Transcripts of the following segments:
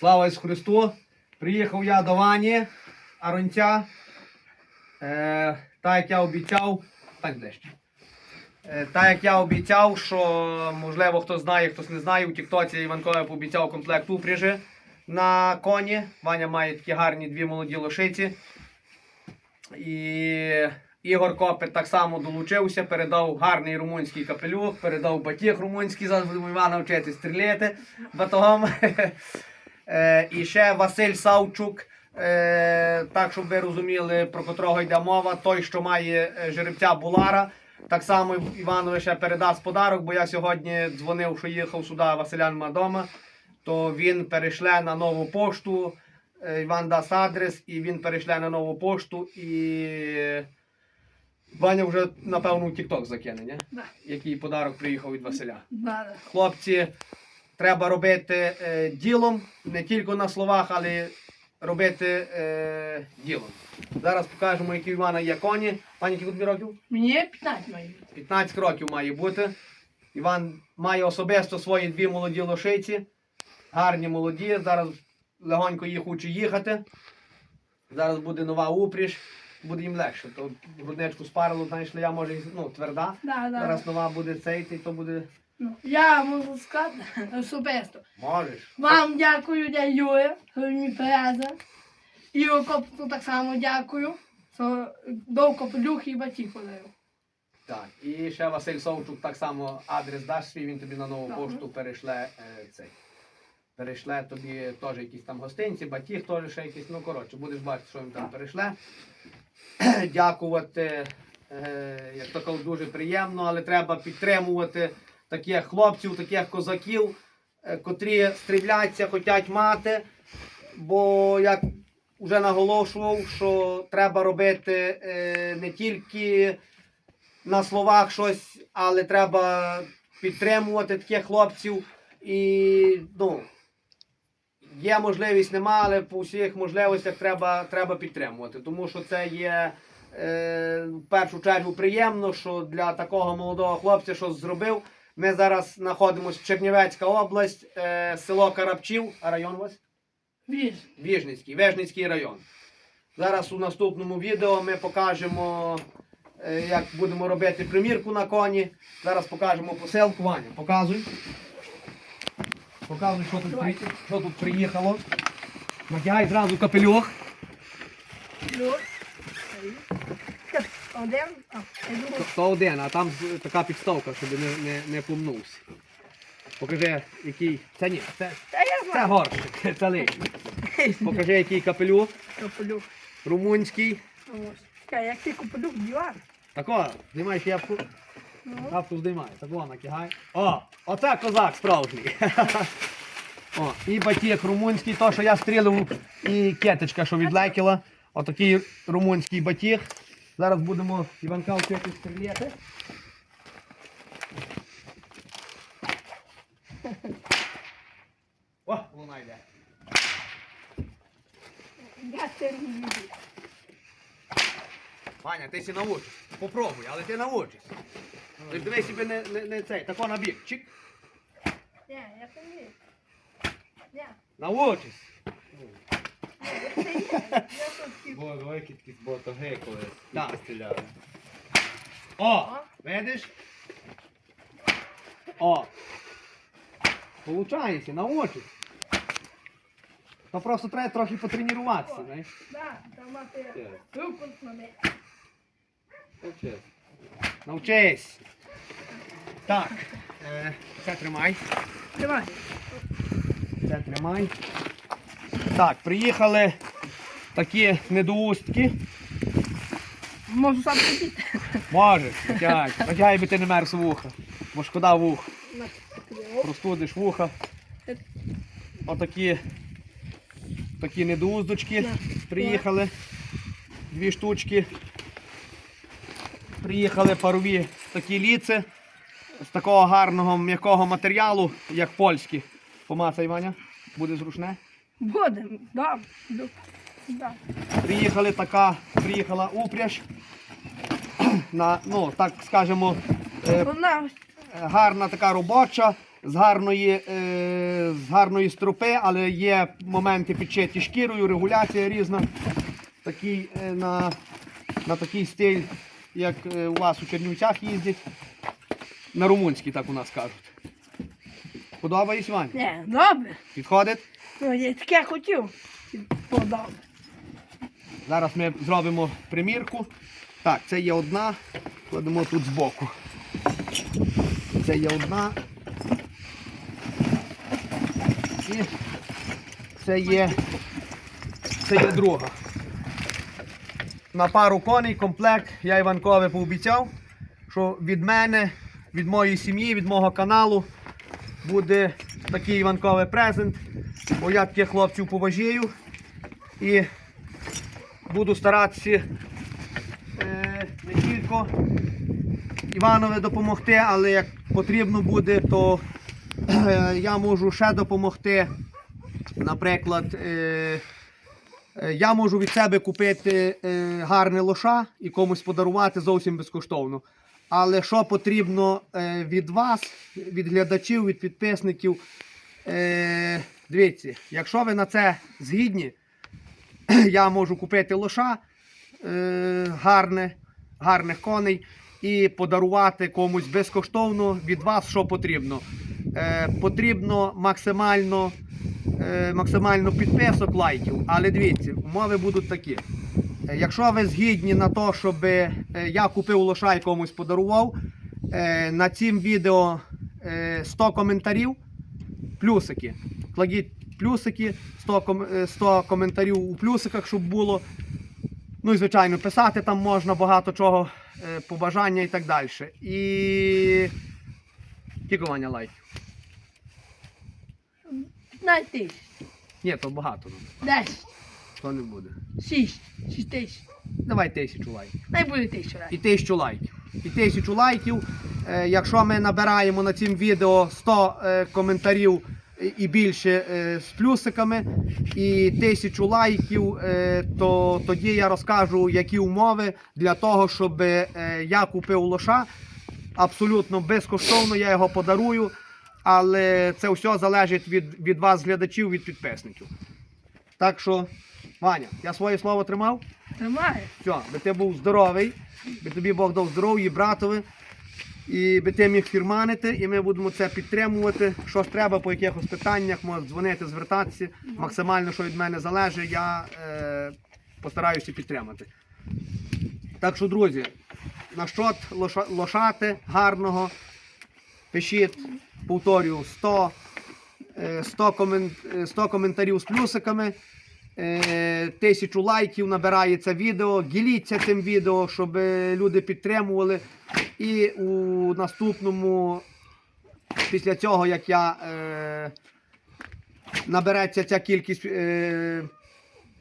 Слава Ісусу Христу! Приїхав я до Вані, Аронця. Е, так як я обіцяв, так ближче. Е, так як я обіцяв, що можливо хто знає, хтось не знає, у Тіктоці Іванкові пообіцяв комплект упряжі на коні. Ваня має такі гарні дві молоді лошиці. І Ігор Копит так само долучився, передав гарний румунський капелюх, передав батіг румунський, зараз будемо Івана вчити стріляти батогом. Е, І ще Василь Савчук, е, так щоб ви розуміли, про котрого йде мова, той, що має е, жеребця Булара. Так само Іванові ще передасть подарок, бо я сьогодні дзвонив, що їхав сюди Василян Мадома, то він перейшле на нову пошту. Іван дасть адрес, і він перейшле на нову пошту. І Ваня вже, напевно, у TikTok закине, ні? Да. який подарок приїхав від Василя. Да. Хлопці, треба робити е, ділом, не тільки на словах, але робити е, ділом. Зараз покажемо, які в Івана є коні. Пані, які тобі років? Мені 15 має бути. 15 років має бути. Іван має особисто свої дві молоді лошиці. Гарні молоді. Зараз легонько їх учу їхати. Зараз буде нова упріж, буде їм легше. То грудничку спарило, знаєш, я може ну, тверда. Да, да. Зараз нова буде цей, то буде. Ну, я можу сказати особисто. Можеш. Вам дякую, дядя що ви мені передали. І Окопку так само дякую, що довго плюх і батьків подарив. Так, і ще Василь Совчук так само адрес даш свій, він тобі на нову пошту перейшле е, цей. Перейшле тобі теж якісь там гостинці, батіг теж ще якісь, ну коротше, будеш бачити, що він там перейшле. Дякувати, е, як то кажуть, дуже приємно, але треба підтримувати таких хлопців, таких козаків, е, котрі стріляться, хочуть мати. Бо як вже наголошував, що треба робити е, не тільки на словах щось, але треба підтримувати таких хлопців. І ну, є можливість, нема, але по всіх можливостях треба, треба підтримувати. Тому що це є е, в першу чергу приємно, що для такого молодого хлопця щось зробив. Ми зараз знаходимося в Чернівецька область, е, село Карапчів, а район у вас? Віж. Віжницький, Вежницький район. Зараз у наступному відео ми покажемо, е, як будемо робити примірку на коні. Зараз покажемо посилку. Ваня, показуй. Показуй, що тут, при... що тут приїхало. Надягай зразу капелюх. Плюх. Один. А, То один, а там така підставка, щоб не, не, не помнувся. Покажи, який. Це ні, це, Та я це знаю. горщик, це лишнє. Покажи, який капелюх. Капелюх. Румунський. Ось. Чекай, як ти капелюх дівар? Тако, знімай шляпку. Ну, Шапку здиймай, так вона кигай. О, оце козак справжній. О, і батіг румунський, то, що я стрілив, і кеточка, що відлетіла. Отакий румунський батіг. Зараз будемо Іванка вчити стріляти. О, вона йде. я це. Ваня, ти сі научиш. Попробуй, але ти научиш. Ти дивись себе не, не, не цей, тако на бік. Чик. Ні, я це не Научись. Бо великі такі ботоги, коли Так. стріляли. О, видиш? О. Получається, научись. То просто треба трохи потренуватися, знаєш. Да, там мати мене. то. Навчись. Так. Е, це тримай. Тримай. Це тримай. Так, приїхали такі недоустки. Можу сам сидіти. Можеш, натягай. Натягай, би ти не мерз вуха. Бо шкода вух. Простудиш вуха. Отакі такі недоуздочки приїхали. Дві штучки. Приїхали парові такі ліци з такого гарного м'якого матеріалу, як польські. Помацай, Ваня, буде зручне. Буде, да. да. Приїхали така, приїхала упряж. На, ну, так скажемо, е, Вона гарна така робоча. з гарної, е, з гарної стропи, але є моменти підшиті шкірою, регуляція різна. Такий, е, на, на такий стиль, як е, у вас у Чернівцях їздять. На румунський, так у нас кажуть. Подобається Вань? Не, добре. Підходить? Ну, я таке хотів. Подобре. Зараз ми зробимо примірку. Так, це є одна, кладемо тут збоку. Це є одна. І це є, це є друга. На пару коней комплект я Іванкове пообіцяв, що від мене, від моєї сім'ї, від мого каналу буде такий Іванковий презент. Бо я таких хлопців поважаю. І буду старатися е, не тільки Іванові допомогти, але як потрібно буде, то е, я можу ще допомогти. Наприклад, е, я можу від себе купити гарне лоша і комусь подарувати зовсім безкоштовно. Але що потрібно від вас, від глядачів, від підписників, е, дивіться, якщо ви на це згідні, я можу купити лоша е, гарне, гарних коней і подарувати комусь безкоштовно від вас, що потрібно. Е, потрібно максимально, е, максимально підписок, лайків. Але дивіться, умови будуть такі. Е, Якщо ви згідні на те, щоб е, я купив лоша і комусь подарував, е, на цім відео е, 100 коментарів, плюсики. Кладіть плюсики, 100, ком- е, 100 коментарів у плюсиках, щоб було. Ну і звичайно, писати там можна багато чого, е, побажання і так далі. І. Кікування лайків. 15 тисяч. Ні, то багато. ну, 10. То не буде. 6. 6 тисяч. Давай тисячу лайків. Най буде тисяча разів. І тисячу лайків. І тисячу лайків. Е, якщо ми набираємо на цім відео 100 е, коментарів і- більше е, з плюсиками, і тисячу лайків, е, то тоді я розкажу, які умови для того, щоб е, я купив лоша. Абсолютно безкоштовно, я його подарую. Але це все залежить від, від вас, глядачів, від підписників. Так що, Ваня, я своє слово тримав. Тримає. Все, би ти був здоровий, би тобі Бог дав здоров'я, братові, і би ти міг фірманити, і ми будемо це підтримувати. Що ж треба по якихось питаннях, можеш дзвонити, звертатися. Максимально, що від мене залежить, я е, постараюся підтримати. Так що, друзі, на що лошати гарного, пишіть, повторюю, 100, е, 100, комен, е, 100 коментарів з плюсиками. Е, Тисячу лайків набирає це відео. Діліться цим відео, щоб е, люди підтримували. І у наступному, після цього, як я е, набереться ця кількість е,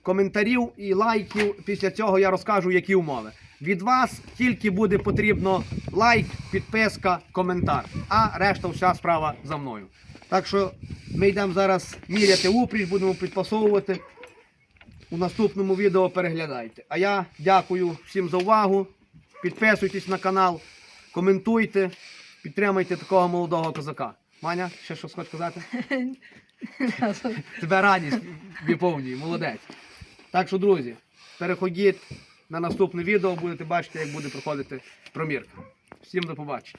коментарів і лайків, після цього я розкажу, які умови. Від вас тільки буде потрібно лайк, підписка, коментар. А решта вся справа за мною. Так що ми йдемо зараз міряти упріч, будемо підпасовувати. У наступному відео переглядайте. А я дякую всім за увагу. Підписуйтесь на канал, коментуйте, підтримайте такого молодого козака. Маня, ще щось хочеш сказати? Тебе радість виповнює, молодець. Так що, друзі, переходіть на наступне відео, будете бачити, як буде проходити промірка. Всім до побачення.